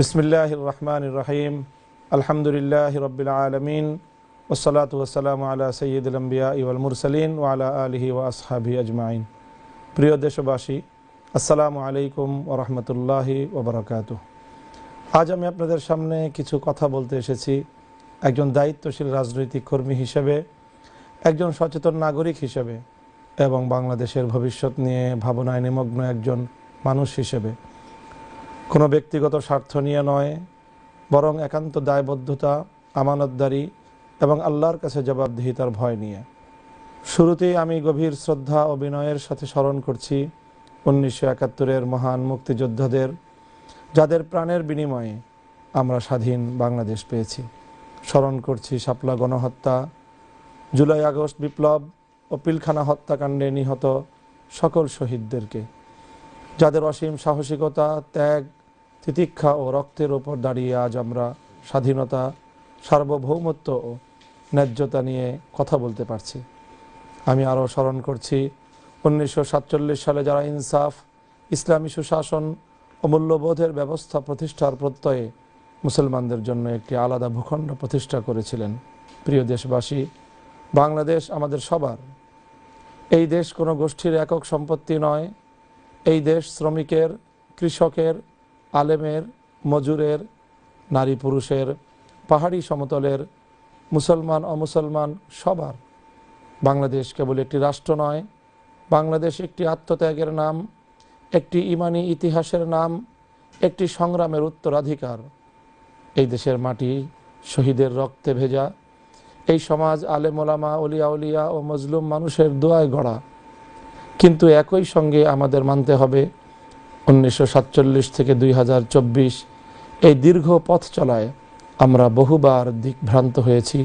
বিসমিল্লাহ রহমান রহিম আলহামদুলিল্লাহ রবিল আলমিন ওসলাত ওসালাম আলা সৈয়দুল আম্বিয়া ইউল মুরসালিন ওয়ালা আলহি ও আসহাবি আজমাইন। প্রিয় দেশবাসী, আসসালামু আলাইকুম ও রহমতুল্লাহি ওবরাকাত আজ আমি আপনাদের সামনে কিছু কথা বলতে এসেছি। একজন দায়িত্বশীল রাজনৈতিক কর্মী হিসেবে, একজন সচেতন নাগরিক হিসেবে এবং বাংলাদেশের ভবিষ্যৎ নিয়ে ভাবনায় নিমগ্ন একজন মানুষ হিসেবে। কোনো ব্যক্তিগত স্বার্থ নিয়ে নয়, বরং একান্ত দায়বদ্ধতা, আমানতদারি এবং আল্লাহর কাছে জবাবদিহিতার ভয় নিয়ে। শুরুতেই আমি গভীর শ্রদ্ধা ও বিনয়ের সাথে স্মরণ করছি উনিশশো একাত্তরের মহান মুক্তিযোদ্ধাদের, যাদের প্রাণের বিনিময়ে আমরা স্বাধীন বাংলাদেশ পেয়েছি। স্মরণ করছি শাপলা গণহত্যা, জুলাই আগস্ট বিপ্লব ও পিলখানা হত্যাকাণ্ডে নিহত সকল শহীদদেরকে, যাদের অসীম সাহসিকতা, ত্যাগ তিতিক্ষা ও রক্তের ওপর দাঁড়িয়ে আজ আমরা স্বাধীনতা, সার্বভৌমত্ব ও ন্যায্যতা নিয়ে কথা বলতে পারছি। আমি আরও স্মরণ করছি, উনিশশো সাতচল্লিশ সালে যারা ইনসাফ, ইসলামী সুশাসন ও মূল্যবোধের ব্যবস্থা প্রতিষ্ঠার প্রত্যয়ে মুসলমানদের জন্য একটি আলাদা ভূখণ্ড প্রতিষ্ঠা করেছিলেন। প্রিয় দেশবাসী, বাংলাদেশ আমাদের সবার। এই দেশ কোনো গোষ্ঠীর একক সম্পত্তি নয়, এই দেশ শ্রমিকের, কৃষকের আলেমের, মজুরের, নারী পুরুষের, পাহাড়ি সমতলের, মুসলমান, অমুসলমান সবার। বাংলাদেশ কেবল একটি রাষ্ট্র নয়, বাংলাদেশ একটি আত্মত্যাগের নাম, একটি ইমানি ইতিহাসের নাম, একটি সংগ্রামের উত্তরাধিকার। এই দেশের মাটি শহীদের রক্তে ভেজা। এই সমাজ আলেমোলামা অলিয়া উলিয়া ও মজলুম মানুষের দোয়ায় গড়া। কিন্তু একই সঙ্গে আমাদের মানতে হবে উনিশশো সাতচল্লিশ থেকে দুই হাজার চব্বিশ এই দীর্ঘ পথ চলায় আমরা বহুবার দিকভ্রান্ত হয়েছি।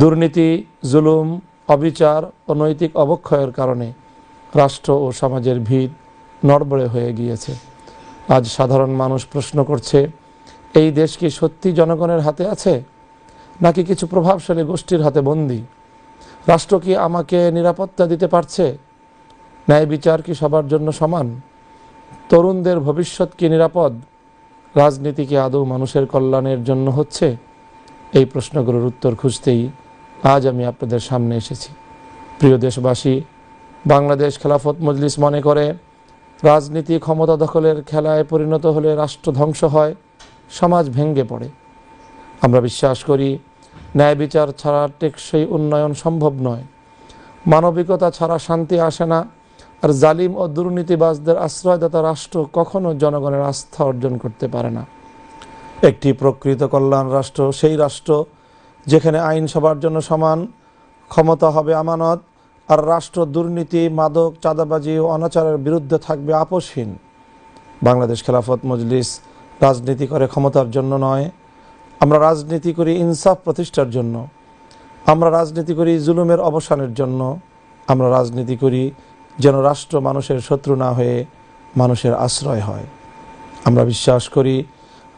দুর্নীতি, জুলুম, অবিচার ও নৈতিক অবক্ষয়ের কারণে রাষ্ট্র ও সমাজের ভিত নড়বড়ে হয়ে গিয়েছে। আজ সাধারণ মানুষ প্রশ্ন করছে, এই দেশ কি সত্যি জনগণের হাতে আছে, নাকি কিছু প্রভাবশালী গোষ্ঠীর হাতে বন্দী? রাষ্ট্র কি আমাকে নিরাপত্তা দিতে পারছে? ন্যায় বিচার কি সবার জন্য সমান? তরুণদের ভবিষ্যৎ কি নিরাপদ? রাজনীতি কি আদৌ মানুষের কল্যাণের জন্য হচ্ছে? এই প্রশ্নগুলোর উত্তর খুঁজতেই আজ আমি আপনাদের সামনে এসেছি। প্রিয় দেশবাসী, বাংলাদেশ খেলাফত মজলিস মনে করে, রাজনীতি ক্ষমতা দখলের খেলায় পরিণত হলে রাষ্ট্র ধ্বংস হয়, সমাজ ভেঙ্গে পড়ে। আমরা বিশ্বাস করি, ন্যায় বিচার ছাড়া টেকসই উন্নয়ন সম্ভব নয়। মানবিকতা ছাড়া শান্তি আসে না। আর জালিম ও দুর্নীতিবাজদের আশ্রয়দাতা রাষ্ট্র কখনো জনগণের আস্থা অর্জন করতে পারে না। একটি প্রকৃত কল্যাণ রাষ্ট্র, সেই রাষ্ট্র যেখানে আইন সবার জন্য সমান, ক্ষমতা হবে আমানত, আর রাষ্ট্র দুর্নীতি, মাদক, চাঁদাবাজি ও অনাচারের বিরুদ্ধে থাকবে আপোষহীন। বাংলাদেশ খেলাফত মজলিস রাজনীতি করে ক্ষমতার জন্য নয়, আমরা রাজনীতি করি ইনসাফ প্রতিষ্ঠার জন্য, আমরা রাজনীতি করি জুলুমের অবসানের জন্য, আমরা রাজনীতি করি যেন রাষ্ট্র মানুষের শত্রু না হয়ে মানুষের আশ্রয় হয়। আমরা বিশ্বাস করি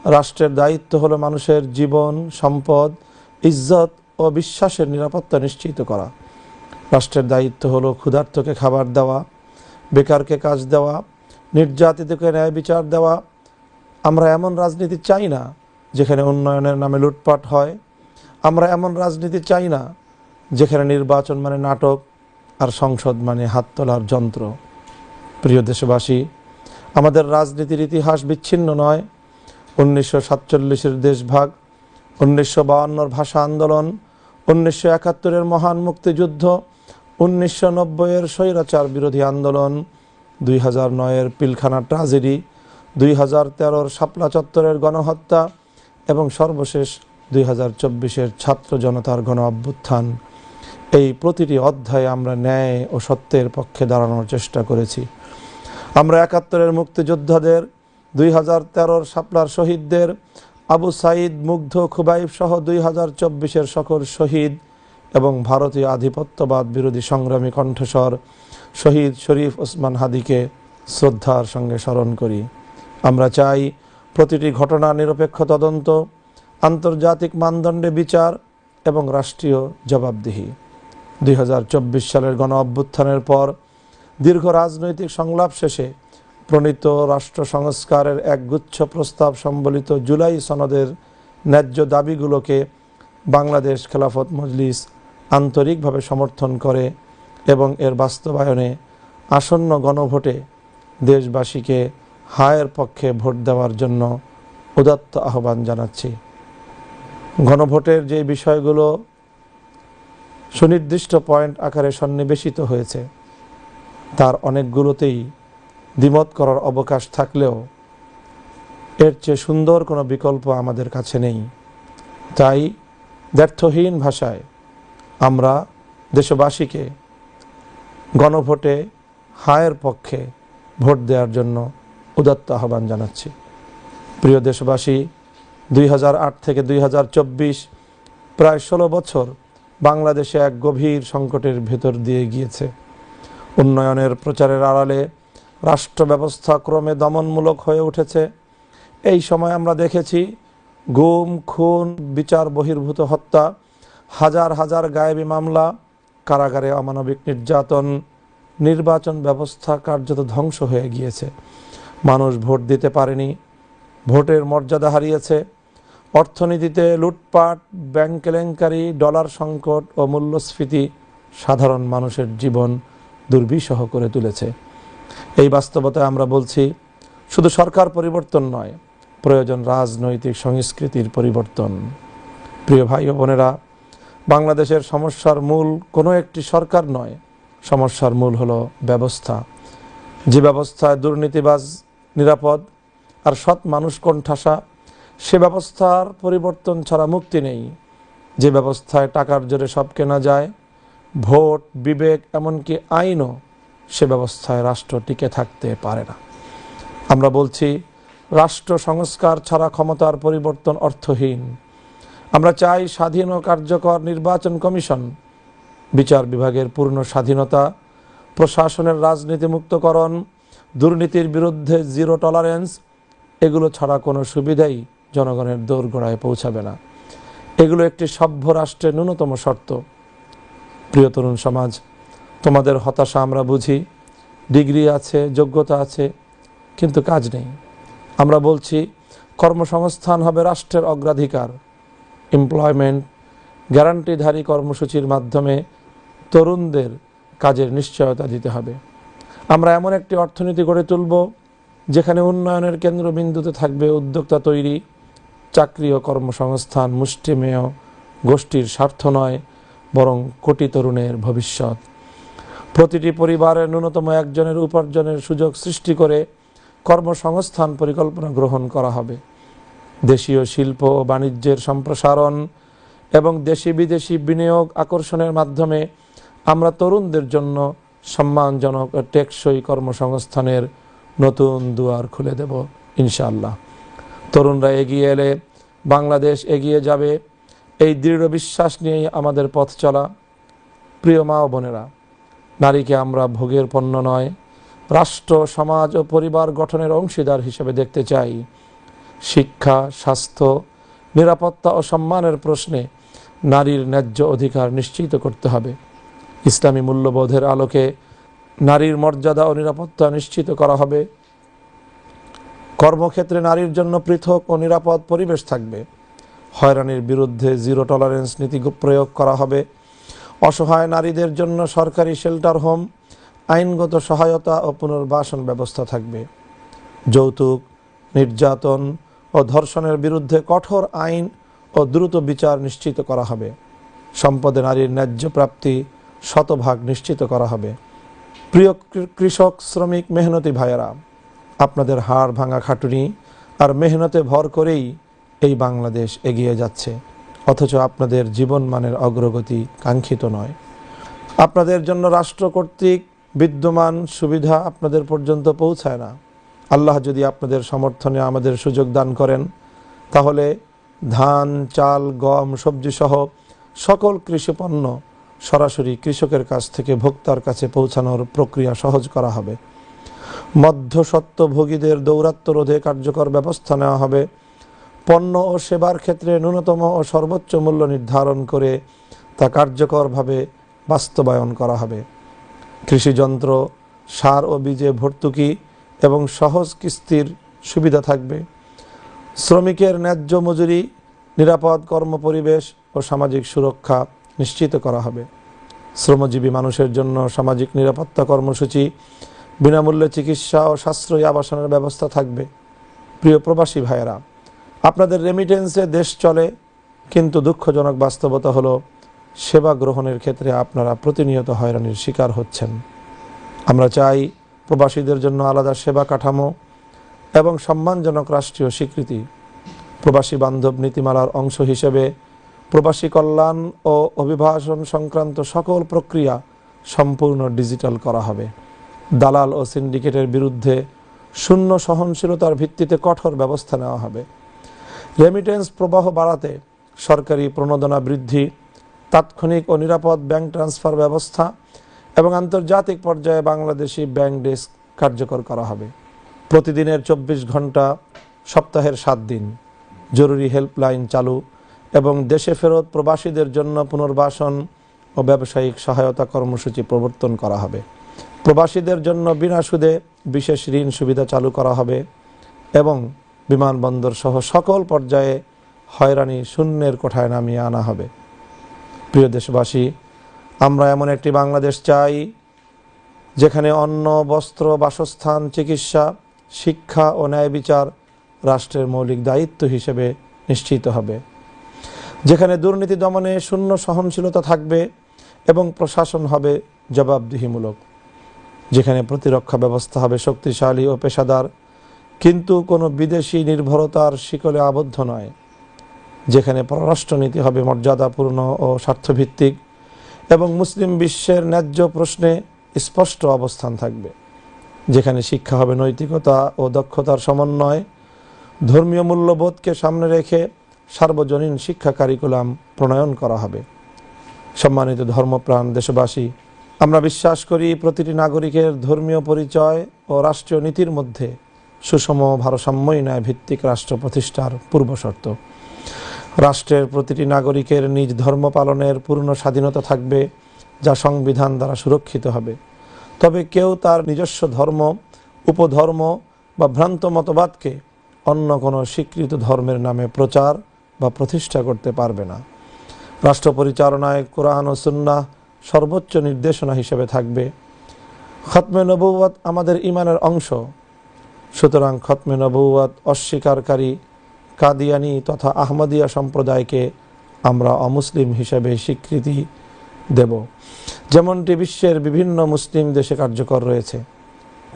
রাষ্ট্রের দায়িত্ব হলো মানুষের জীবন, সম্পদ, ইজ্জত ও বিশ্বাসের নিরাপত্তা নিশ্চিত করা। রাষ্ট্রের দায়িত্ব হলো ক্ষুধার্তকে খাবার দেওয়া, বেকারকে কাজ দেওয়া, নির্যাতিতকে ন্যায় বিচার দেওয়া। আমরা এমন রাজনীতি চাই না যেখানে উন্নয়নের নামে লুটপাট হয়। আমরা এমন রাজনীতি চাই না যেখানে নির্বাচন মানে নাটক আর সংসদ মানে হাত তোলার যন্ত্র। প্রিয় দেশবাসী, আমাদের রাজনীতির ইতিহাস বিচ্ছিন্ন নয়। উনিশশো সাতচল্লিশের দেশভাগ, উনিশশো বাউান্নর ভাষা আন্দোলন, উনিশশো একাত্তরের মহান মুক্তিযুদ্ধ, উনিশশো নব্বইয়ের স্বৈরাচার বিরোধী আন্দোলন, দুই হাজার নয়ের পিলখানা ট্রাজেডি, দুই হাজার তেরোর শাপলা চত্বরের গণহত্যা এবং সর্বশেষ দুই হাজার চব্বিশের ছাত্র জনতার গণ অভ্যুত্থান এই প্রতিটি অধ্যায়ে আমরা ন্যায় ও সত্যের পক্ষে দাঁড়ানোর চেষ্টা করেছি। আমরা একাত্তরের মুক্তিযোদ্ধাদের, দুই হাজার তেরোর শাপলার শহীদদের, আবু সাইদ মুগ্ধ খুবাইব সহ দুই হাজার চব্বিশের সকল শহীদ এবং ভারতীয় আধিপত্যবাদ বিরোধী সংগ্রামী কণ্ঠস্বর শহীদ শরীফ ওসমান হাদিকে শ্রদ্ধার সঙ্গে স্মরণ করি। আমরা চাই প্রতিটি ঘটনা নিরপেক্ষ তদন্ত, আন্তর্জাতিক মানদণ্ডে বিচার এবং রাষ্ট্রীয় জবাবদিহি। দুই হাজার চব্বিশ সালের গণ অভ্যুত্থানের পর দীর্ঘ রাজনৈতিক সংলাপ শেষে প্রণীত রাষ্ট্র সংস্কারের একগুচ্ছ প্রস্তাব সম্বলিত জুলাই সনদের ন্যায্য দাবিগুলোকে বাংলাদেশ খেলাফত মজলিস আন্তরিকভাবে সমর্থন করে এবং এর বাস্তবায়নে আসন্ন গণভোটে দেশবাসীকে হায়ের পক্ষে ভোট দেওয়ার জন্য উদাত্ত আহ্বান জানাচ্ছি। গণভোটের যে বিষয়গুলো সুনির্দিষ্ট পয়েন্ট আকারে সন্নিবেশিত হয়েছে। তার অনেকগুলোতেই দ্বিমত করার অবকাশ থাকলেও এর চেয়ে সুন্দর কোনো বিকল্প আমাদের কাছে নেই। তাই ব্যর্থহীন ভাষায় আমরা দেশবাসীকে গণভোটে হায়ের পক্ষে ভোট দেওয়ার জন্য উদাত্ত আহ্বান জানাচ্ছি। প্রিয় দেশবাসী, দুই হাজার আট থেকে দুই হাজার চব্বিশ প্রায় ষোলো বছর বাংলাদেশে এক গভীর সংকটের ভেতর দিয়ে গিয়েছে। উন্নয়নের প্রচারের আড়ালে রাষ্ট্র ব্যবস্থা ক্রমে দমনমূলক হয়ে উঠেছে। এই সময় আমরা দেখেছি গুম, খুন, বিচার, বহির্ভূত হত্যা, হাজার হাজার গায়েবী মামলা, কারাগারে অমানবিক নির্যাতন, নির্বাচন ব্যবস্থা কার্যত ধ্বংস হয়ে গিয়েছে। মানুষ ভোট দিতে পারেনি, ভোটের মর্যাদা হারিয়েছে অর্থনীতিতে লুটপাট, ব্যাংক কেলেঙ্কারি, ডলার সংকট ও মূল্যস্ফীতি সাধারণ মানুষের জীবন দুর্বিষহ করে তুলেছে। এই বাস্তবতায় আমরা বলছি, শুধু সরকার পরিবর্তন নয়, প্রয়োজন রাজনৈতিক সংস্কৃতির পরিবর্তন। প্রিয় ভাই ও বোনেরা, বাংলাদেশের সমস্যার মূল কোনো একটি সরকার নয়, সমস্যার মূল হলো ব্যবস্থা। যে ব্যবস্থায় দুর্নীতিবাজ, নিরাপদ আর সৎ মানুষ কোণঠাসা সে ব্যবস্থার পরিবর্তন ছাড়া মুক্তি নেই। যে ব্যবস্থায় টাকার জোরে সব কেনা যায়, ভোট, বিবেক, এমনকি আইনও সে ব্যবস্থায় রাষ্ট্র টিকে থাকতে পারে না। আমরা বলছি, রাষ্ট্র সংস্কার ছাড়া ক্ষমতার পরিবর্তন অর্থহীন। আমরা চাই স্বাধীন ও কার্যকর নির্বাচন কমিশন, বিচার বিভাগের পূর্ণ স্বাধীনতা, প্রশাসনের রাজনীতিমুক্তকরণ, দুর্নীতির বিরুদ্ধে জিরো টলারেন্স, এগুলো ছাড়া কোনো সুবিধাই জনগণের দোরগোড়ায় পৌঁছাবে না। এগুলো একটি সভ্য রাষ্ট্রের ন্যূনতম শর্ত। প্রিয় তরুণ সমাজ, তোমাদের হতাশা আমরা বুঝি, ডিগ্রি আছে, যোগ্যতা আছে, কিন্তু কাজ নেই। আমরা বলছি, কর্মসংস্থান হবে রাষ্ট্রের অগ্রাধিকার। এমপ্লয়মেন্ট গ্যারান্টিধারী কর্মসূচির মাধ্যমে তরুণদের কাজের নিশ্চয়তা দিতে হবে। আমরা এমন একটি অর্থনীতি গড়ে তুলব, যেখানে উন্নয়নের কেন্দ্রবিন্দুতে থাকবে উদ্যোক্তা তৈরি চাকরি ও কর্মসংস্থান মুষ্টিমেয় গোষ্ঠীর স্বার্থ নয়, বরং কোটি তরুণের ভবিষ্যৎ। প্রতিটি পরিবারের ন্যূনতম একজনের উপার্জনের সুযোগ সৃষ্টি করে কর্মসংস্থান পরিকল্পনা গ্রহণ করা হবে। দেশীয় শিল্প বাণিজ্যের সম্প্রসারণ এবং দেশি বিদেশি বিনিয়োগ আকর্ষণের মাধ্যমে আমরা তরুণদের জন্য সম্মানজনক টেকসই কর্মসংস্থানের নতুন দুয়ার খুলে দেব, ইনশাআল্লাহ। তরুণরা এগিয়ে এলে বাংলাদেশ এগিয়ে যাবে। এই দৃঢ় বিশ্বাস নিয়েই আমাদের পথ চলা। প্রিয় মা ও বোনেরা, নারীকে আমরা ভোগের পণ্য নয়, রাষ্ট্র, সমাজ ও পরিবার গঠনের অংশীদার হিসেবে দেখতে চাই। শিক্ষা, স্বাস্থ্য, নিরাপত্তা ও সম্মানের প্রশ্নে নারীর ন্যায্য অধিকার নিশ্চিত করতে হবে। ইসলামী মূল্যবোধের আলোকে নারীর মর্যাদা ও নিরাপত্তা নিশ্চিত করা হবে। কর্মক্ষেত্রে নারীর জন্য পৃথক ও নিরাপদ পরিবেশ থাকবে। হয়রানির বিরুদ্ধে জিরো টলারেন্স নীতি প্রয়োগ করা হবে। অসহায় নারীদের জন্য সরকারি শেল্টার হোম, আইনগত সহায়তা ও পুনর্বাসন ব্যবস্থা থাকবে। যৌতুক, নির্যাতন ও ধর্ষণের বিরুদ্ধে কঠোর আইন ও দ্রুত বিচার নিশ্চিত করা হবে। সম্পদে নারীর ন্যায্য প্রাপ্তি শতভাগ নিশ্চিত করা হবে। প্রিয় কৃষক, শ্রমিক, মেহনতি ভাইয়েরা আপনাদের হাড় ভাঙা খাটুনি আর মেহনতে ভর করেই এই বাংলাদেশ এগিয়ে যাচ্ছে। অথচ আপনাদের জীবনমানের অগ্রগতি কাঙ্ক্ষিত নয়। আপনাদের জন্য রাষ্ট্র কর্তৃক বিদ্যমান সুবিধা আপনাদের পর্যন্ত পৌঁছায় না। আল্লাহ যদি আপনাদের সমর্থনে আমাদের সুযোগ দান করেন, তাহলে ধান, চাল, গম সবজি সহ সকল কৃষিপণ্য সরাসরি কৃষকের কাছ থেকে ভোক্তার কাছে পৌঁছানোর প্রক্রিয়া সহজ করা হবে। মধ্যসত্ত্বভোগীদের দৌরাত্ম রোধে কার্যকর ব্যবস্থা নেওয়া হবে। পণ্য ও সেবার ক্ষেত্রে ন্যূনতম ও সর্বোচ্চ মূল্য নির্ধারণ করে তা কার্যকরভাবে বাস্তবায়ন করা হবে। কৃষিযন্ত্র, সার ও বীজে ভর্তুকি এবং সহজ কিস্তির সুবিধা থাকবে। শ্রমিকের ন্যায্য মজুরি, নিরাপদ কর্মপরিবেশ ও সামাজিক সুরক্ষা নিশ্চিত করা হবে। শ্রমজীবী মানুষের জন্য সামাজিক নিরাপত্তা কর্মসূচি বিনামূল্যে চিকিৎসা ও সাশ্রয়ী আবাসনের ব্যবস্থা থাকবে। প্রিয় প্রবাসী ভাইয়েরা, আপনাদের রেমিটেন্সে দেশ চলে, কিন্তু দুঃখজনক বাস্তবতা হলো, সেবা গ্রহণের ক্ষেত্রে আপনারা প্রতিনিয়ত হয়রানির শিকার হচ্ছেন। আমরা চাই প্রবাসীদের জন্য আলাদা সেবা কাঠামো এবং সম্মানজনক রাষ্ট্রীয় স্বীকৃতি। প্রবাসী বান্ধব নীতিমালার অংশ হিসেবে প্রবাসী কল্যাণ ও অভিবাসন সংক্রান্ত সকল প্রক্রিয়া সম্পূর্ণ ডিজিটাল করা হবে। দালাল ও সিন্ডিকেটের বিরুদ্ধে শূন্য সহনশীলতার ভিত্তিতে কঠোর ব্যবস্থা নেওয়া হবে। রেমিটেন্স প্রবাহ বাড়াতে সরকারি প্রণোদনা বৃদ্ধি, তাৎক্ষণিক ও নিরাপদ ব্যাংক ট্রান্সফার ব্যবস্থা এবং আন্তর্জাতিক পর্যায়ে বাংলাদেশি ব্যাংক ডেস্ক কার্যকর করা হবে। প্রতিদিনের চব্বিশ ঘণ্টা সপ্তাহের সাত দিন। জরুরি হেল্পলাইন চালু এবং দেশে ফেরত প্রবাসীদের জন্য পুনর্বাসন ও ব্যবসায়িক সহায়তা কর্মসূচি প্রবর্তন করা হবে। প্রবাসীদের জন্য বিনা সুদে বিশেষ ঋণ সুবিধা চালু করা হবে এবং বিমানবন্দর সহ সকল পর্যায়ে হয়রানি শূন্যের কোঠায় নামিয়ে আনা হবে। প্রিয় দেশবাসী, আমরা এমন একটি বাংলাদেশ চাই যেখানে অন্ন, বস্ত্র, বাসস্থান, চিকিৎসা, শিক্ষা ও ন্যায় বিচার রাষ্ট্রের মৌলিক দায়িত্ব হিসেবে নিশ্চিত হবে। যেখানে দুর্নীতি দমনে শূন্য সহনশীলতা থাকবে এবং প্রশাসন হবে জবাবদিহিমূলক। যেখানে প্রতিরক্ষা ব্যবস্থা হবে শক্তিশালী ও পেশাদার, কিন্তু কোনো বিদেশি নির্ভরতার শিকলে আবদ্ধ নয়, যেখানে পররাষ্ট্রনীতি হবে মর্যাদাপূর্ণ ও স্বার্থভিত্তিক এবং মুসলিম বিশ্বের ন্যায্য প্রশ্নে স্পষ্ট অবস্থান থাকবে, যেখানে শিক্ষা হবে নৈতিকতা ও দক্ষতার সমন্বয়, ধর্মীয় মূল্যবোধকে সামনে রেখে সার্বজনীন শিক্ষা কারিকুলাম প্রণয়ন করা হবে। সম্মানিত ধর্মপ্রাণ দেশবাসী আমরা বিশ্বাস করি প্রতিটি নাগরিকের ধর্মীয় পরিচয় ও রাষ্ট্রীয় নীতির মধ্যে সুষম ভারসাম্যই ন্যায় ভিত্তিক রাষ্ট্র প্রতিষ্ঠার পূর্বশর্ত রাষ্ট্রের প্রতিটি নাগরিকের নিজ ধর্ম পালনের পূর্ণ স্বাধীনতা থাকবে, যা সংবিধান দ্বারা সুরক্ষিত হবে। তবে কেউ তার নিজস্ব ধর্ম, উপধর্ম বা ভ্রান্ত মতবাদকে অন্য কোনো স্বীকৃত ধর্মের নামে প্রচার বা প্রতিষ্ঠা করতে পারবে না। রাষ্ট্র পরিচালনায় কোরআন ও সুন্নাহ সর্বোচ্চ নির্দেশনা হিসেবে থাকবে। খতমে নবুয়াত আমাদের ইমানের অংশ। সুতরাং খতমে নবুয়াত অস্বীকারী কাদিয়ানি তথা আহমদিয়া সম্প্রদায়কে আমরা অমুসলিম হিসেবে স্বীকৃতি দেব। যেমনটি বিশ্বের বিভিন্ন মুসলিম দেশে কার্যকর রয়েছে।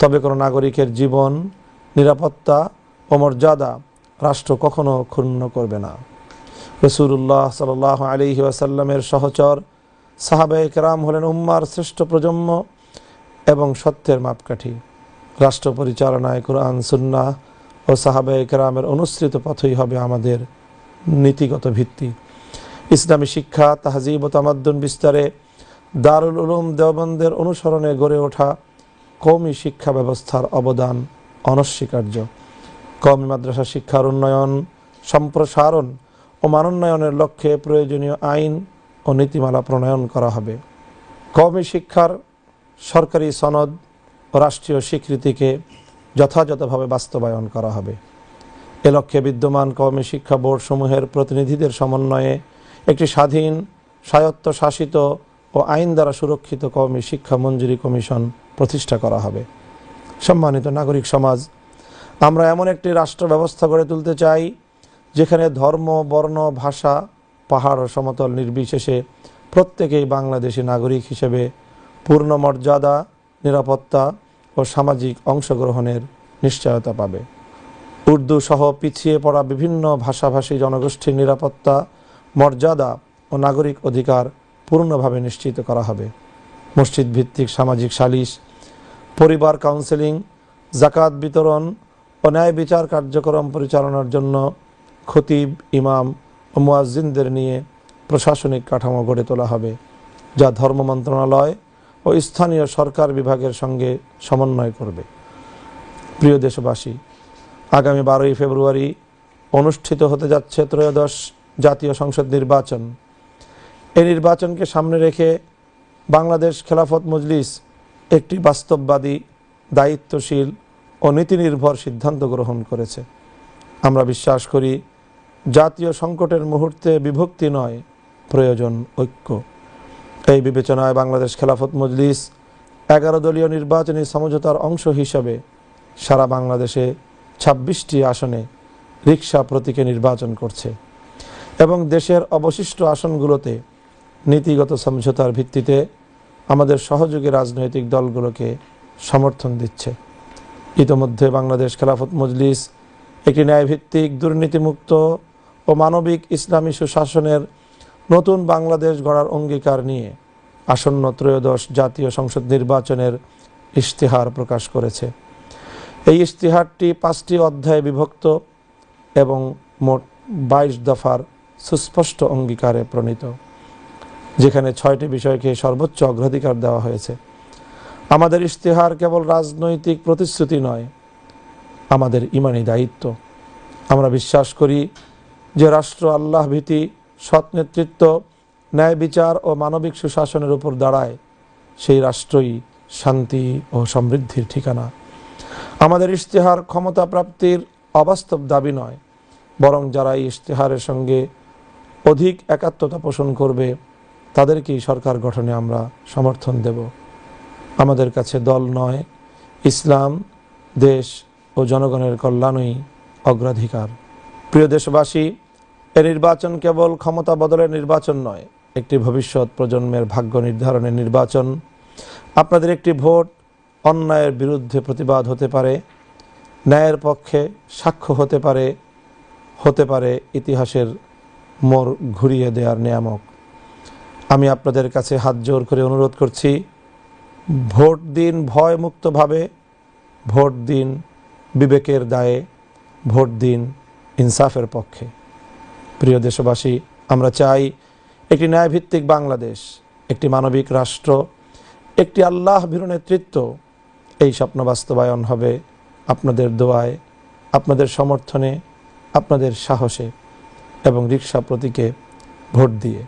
তবে কোনো নাগরিকের জীবন, নিরাপত্তা ও মর্যাদা রাষ্ট্র কখনো ক্ষুণ্ণ করবে না। রসুল্লাহ সাল আলী ওয়াসাল্লামের সহচর সাহাবায়ে কেরাম হলেন উম্মার শ্রেষ্ঠ প্রজন্ম এবং সত্যের মাপকাঠি। রাষ্ট্র পরিচালনায় কোরআন, সুন্নাহ ও সাহাবায়ে কেরামের অনুসৃত পথই হবে আমাদের নীতিগত ভিত্তি। ইসলামী শিক্ষা, তাহজিব ও তামাদ্দুন বিস্তারে দারুল উলুম দেওবন্দের অনুসরণে গড়ে ওঠা কৌমি শিক্ষা ব্যবস্থার অবদান অনস্বীকার্য। কওমি মাদ্রাসা শিক্ষার উন্নয়ন, সম্প্রসারণ ও মানোন্নয়নের লক্ষ্যে প্রয়োজনীয় আইন ও নীতিমালা প্রণয়ন করা হবে। কওমি শিক্ষার সরকারি সনদ ও রাষ্ট্রীয় স্বীকৃতিকে যথাযথভাবে বাস্তবায়ন করা হবে। এ লক্ষ্যে বিদ্যমান কওমি শিক্ষা বোর্ড সমূহের প্রতিনিধিদের সমন্বয়ে একটি স্বাধীন, স্বায়ত্তশাসিত ও আইন দ্বারা সুরক্ষিত কওমি শিক্ষা মঞ্জুরি কমিশন প্রতিষ্ঠা করা হবে। সম্মানিত নাগরিক সমাজ, আমরা এমন একটি রাষ্ট্র ব্যবস্থা গড়ে তুলতে চাই, যেখানে ধর্ম, বর্ণ, ভাষা পাহাড় ও সমতল নির্বিশেষে প্রত্যেকেই বাংলাদেশি নাগরিক হিসেবে পূর্ণ মর্যাদা, নিরাপত্তা ও সামাজিক অংশগ্রহণের নিশ্চয়তা পাবে। উর্দু সহ পিছিয়ে পড়া বিভিন্ন ভাষাভাষী জনগোষ্ঠীর নিরাপত্তা, মর্যাদা ও নাগরিক অধিকার পূর্ণভাবে নিশ্চিত করা হবে। মসজিদ ভিত্তিক সামাজিক সালিশ, পরিবার কাউন্সেলিং জাকাত বিতরণ ও ন্যায় বিচার কার্যক্রম পরিচালনার জন্য খতিব, ইমাম ও মুয়াজ্জিনদের নিয়ে প্রশাসনিক কাঠামো গড়ে তোলা হবে, যা ধর্ম মন্ত্রণালয় ও স্থানীয় সরকার বিভাগের সঙ্গে সমন্বয় করবে। প্রিয় দেশবাসী, আগামী বারোই ফেব্রুয়ারি অনুষ্ঠিত হতে যাচ্ছে ত্রয়োদশ জাতীয় সংসদ নির্বাচন। এই নির্বাচনকে সামনে রেখে বাংলাদেশ খেলাফত মজলিস একটি বাস্তববাদী, দায়িত্বশীল ও ও নীতি নির্ভর সিদ্ধান্ত গ্রহণ করেছে। আমরা বিশ্বাস করি জাতীয় সংকটের মুহূর্তে বিভক্তি নয়, প্রয়োজন ঐক্য। এই বিবেচনায় বাংলাদেশ খেলাফত মজলিস এগারো দলীয় নির্বাচনী সমঝোতার অংশ হিসাবে সারা বাংলাদেশে ছাব্বিশটি আসনে রিক্সা প্রতীকে নির্বাচন করছে এবং দেশের অবশিষ্ট আসনগুলোতে নীতিগত সমঝোতার ভিত্তিতে আমাদের সহযোগী রাজনৈতিক দলগুলোকে সমর্থন দিচ্ছে। ইতোমধ্যে বাংলাদেশ খেলাফত মজলিস একটি ন্যায়ভিত্তিক দুর্নীতিমুক্ত ও মানবিক ইসলামী সুশাসনের নতুন বাংলাদেশ গড়ার অঙ্গীকার নিয়ে আসন্ন ত্রয়োদশ জাতীয় সংসদ নির্বাচনের ইশতেহার প্রকাশ করেছে। এই ইশতেহারটি পাঁচটি অধ্যায়ে বিভক্ত এবং মোট বাইশ দফার সুস্পষ্ট অঙ্গীকারে প্রণীত, যেখানে ছয়টি বিষয়কে সর্বোচ্চ অগ্রাধিকার দেওয়া হয়েছে। আমাদের ইশতেহার কেবল রাজনৈতিক প্রতিশ্রুতি নয়, আমাদের ইমানি দায়িত্ব। আমরা বিশ্বাস করি যে রাষ্ট্র আল্লাহ ভীতি, সৎ নেতৃত্ব, ন্যায় বিচার ও মানবিক সুশাসনের উপর দাঁড়ায়, সেই রাষ্ট্রই শান্তি ও সমৃদ্ধির ঠিকানা। আমাদের ইশতেহার ক্ষমতা প্রাপ্তির অবাস্তব দাবি নয়, বরং যারা এই ইশতেহারের সঙ্গে অধিক একাত্মতা পোষণ করবে, তাদেরকেই সরকার গঠনে আমরা সমর্থন দেব। আমাদের কাছে দল নয়, ইসলাম, দেশ ও জনগণের কল্যাণই অগ্রাধিকার। প্রিয় দেশবাসী এ নির্বাচন কেবল ক্ষমতা বদলের নির্বাচন নয়, একটি ভবিষ্যৎ প্রজন্মের ভাগ্য নির্ধারণের নির্বাচন। আপনাদের একটি ভোট অন্যায়ের বিরুদ্ধে প্রতিবাদ হতে পারে, ন্যায়ের পক্ষে সাক্ষ্য হতে পারে হতে পারে ইতিহাসের মোড় ঘুরিয়ে দেওয়ার নিয়ামক। আমি আপনাদের কাছে হাত জোর করে অনুরোধ করছি, ভোট দিন ভয় মুক্তভাবে ভোট দিন বিবেকের দায়ে, ভোট দিন ইনসাফের পক্ষে। প্রিয় দেশবাসী, আমরা চাই একটি ন্যায়ভিত্তিক বাংলাদেশ, একটি মানবিক রাষ্ট্র, একটি আল্লাহ ভীরু নেতৃত্ব। এই স্বপ্ন বাস্তবায়ন হবে আপনাদের দোয়ায়, আপনাদের সমর্থনে, আপনাদের সাহসে এবং রিক্সা প্রতীকে ভোট দিয়ে।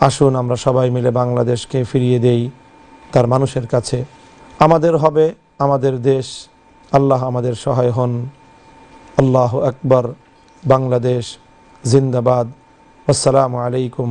আসুন আমরা সবাই মিলে বাংলাদেশকে ফিরিয়ে দেই, তার মানুষের কাছে। আমাদের হবে আমাদের দেশ, আল্লাহ আমাদের সহায় হন। আল্লাহ আকবর, বাংলাদেশ জিন্দাবাদ আসসালামু আলাইকুম